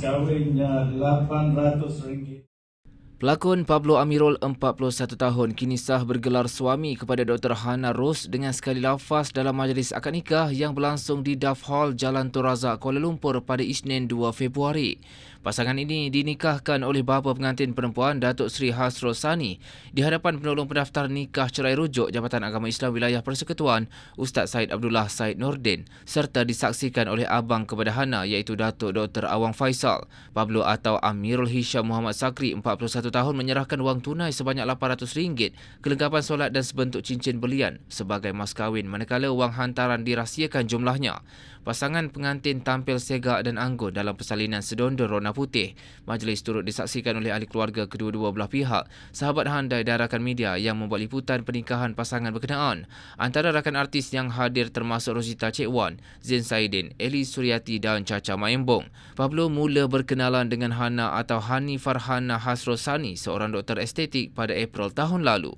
kawinnya RM800. Pelakon Pablo Amirul, 41 tahun, kini sah bergelar suami kepada Dr. Hana Ros dengan sekali lafaz dalam majlis akad nikah yang berlangsung di Duff Hall, Jalan Toraza, Kuala Lumpur pada Isnin 2 Februari. Pasangan ini dinikahkan oleh bapa pengantin perempuan Datuk Seri Hasro Sani di hadapan penolong pendaftar nikah cerai rujuk Jabatan Agama Islam Wilayah Persekutuan Ustaz Said Abdullah Said Nordin serta disaksikan oleh abang kepada Hana iaitu Datuk Dr. Awang Faisal. Pablo atau Amirul Hisham Muhammad Sakri 41 tahun menyerahkan wang tunai sebanyak RM800 kelengkapan solat dan sebentuk cincin belian sebagai mas kahwin manakala wang hantaran dirahsiakan jumlahnya. Pasangan pengantin tampil segak dan anggun dalam persalinan sedondor rona putih. Majlis turut disaksikan oleh ahli keluarga kedua-dua belah pihak, sahabat handai dan rakan media yang membuat liputan pernikahan pasangan berkenaan. Antara rakan artis yang hadir termasuk Rosita Cik Wan, Zain Saidin, Eli Suryati dan Caca Mayembong. Pablo mula berkenalan dengan Hana atau Hani Farhana Hasrosani, seorang doktor estetik pada April tahun lalu.